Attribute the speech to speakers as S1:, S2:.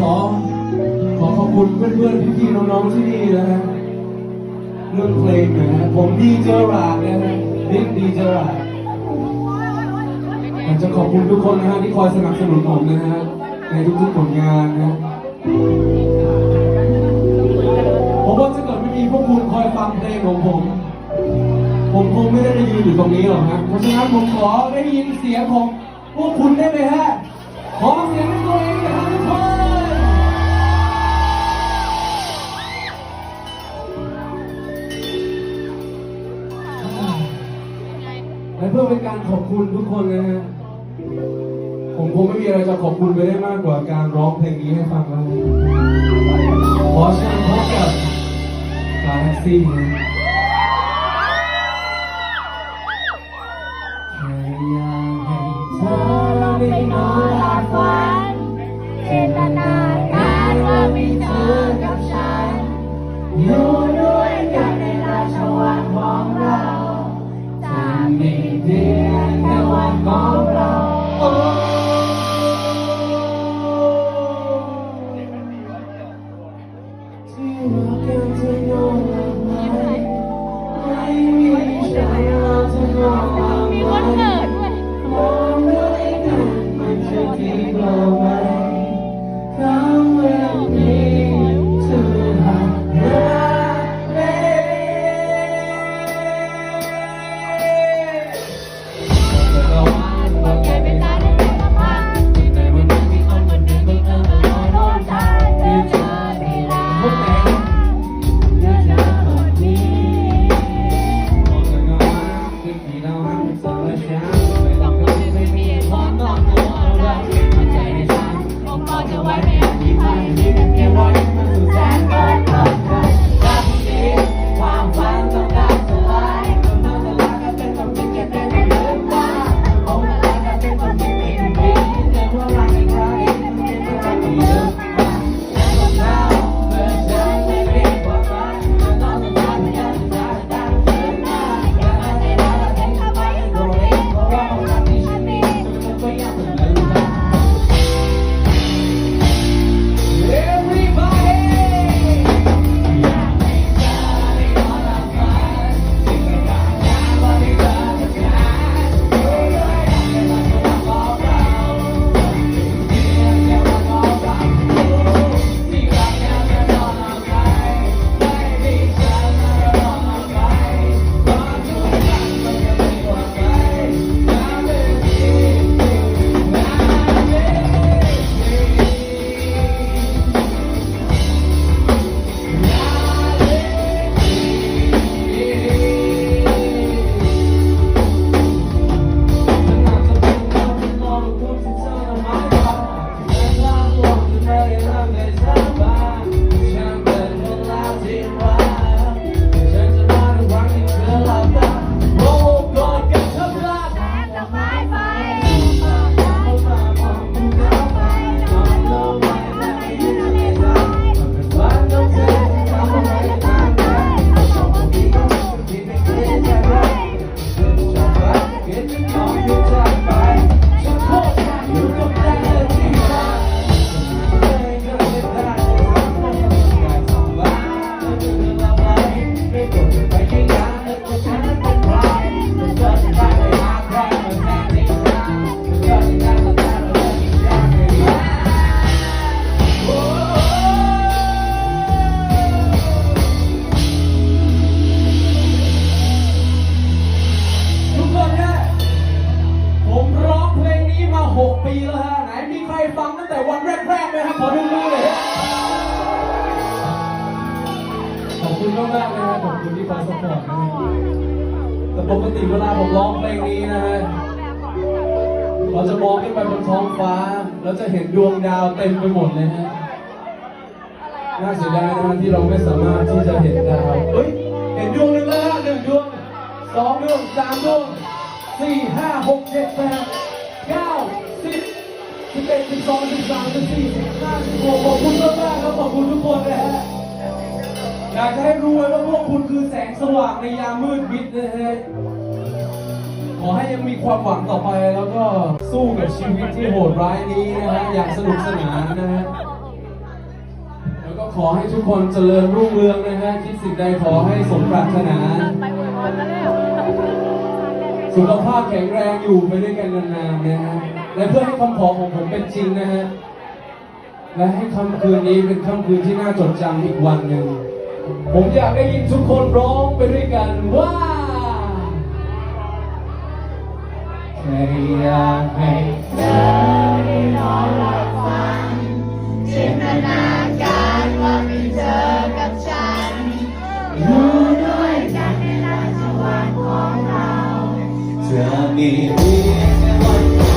S1: ขอ ขอขอบคุณเพื่อนๆพี่ๆน้องๆที่นี่นะฮะเรื่องเพลงนะฮะผมดีเจอราดนะฮะบิ๊กดีเจอราดอยากจะขอบคุณทุกคนนะฮะที่คอยสนับสนุนผมนะฮะในทุกๆผลงานนะฮะผมว่าถ้าเกิดไม่มีพวกคุณคอยฟังเพลงของผม ผมคงไม่ได้ไปยืนอยู่ตรงนี้หรอกฮะเพราะฉะนั้นผมขอได้ยินเสียงของพวกคุณได้ไหมฮะขอเสียงให้ตัวเองน่อยครับทุกคน และเพื่อเป็นการขอบคุณทุกคนนะฮะ ผมคงไม่มีอะไรจะขอบคุณไปได้มากกว่าการร้องเพลงนี้ให้ฟังแล้วขอเชิญพบกับกาแล็กซี่นะ เพี
S2: ยงแค่วันของเรา
S1: ที่รักกันจะนอนหลับไหมไม่มีใครเราจะ
S2: ย
S1: อมรับ
S2: มี
S1: ไหมวัน
S2: เกิดด้วยม มาก
S1: ๆนะฮะขอบคุณที่คอยสปอร์ตนะฮะแต่ปกติเวลาผมร้องเพลงนี้นะฮะ เราจะมองขึ้นไปบนท้องฟ้า แล้วจะเห็นดวงดาวเต็มไปหมดเลยฮะ น่าเสียดายนะฮะที่เราไม่สามารถที่จะเห็นดาว เฮ้ย เห็นดวงหนึ่งแล้วฮะหนึ่งดวงสองดวงสามดวงสี่ห้าหกเจ็ดแปดเก้าสิบสิบเอ็ดสิบสองสิบสามสิบสี่สิบห้าสิบหกขอบคุณมากๆครับขอบคุณทุกคนนะฮะ อยากจะให้รู้ไว้ว่าพวกคุณคือแสงสว่างในยามมืดมิดนะฮะขอให้ยังมีความหวังต่อไปแล้วก็สู้กับชีวิตที่โหดร้ายนี้นะฮะอย่างสนุกสนานนะฮะแล้วก็ขอให้ทุกคนเจริญรุ่งเรืองนะฮะคิดสิ่งใดขอให้สมปรารถนา สุขภาพแข็งแรงอยู่ไปด้วยกันนานๆนะฮะและเพื่อให้คำขอของผมเป็นจริงนะฮะและให้ค่ำคืนนี้เป็นค่ำคืนที่น่าจดจำอีกวันหนึ่ง ผมอยากได้ยินทุกคนร้องไปด้วยกันว่าใครอยากให้
S2: เธอได้นอนหลับฝันจินตนาการว่ามีเธอกับฉันอยู่ด้วยกันในราชวังของเรา
S1: เธอมีเพีควันเดี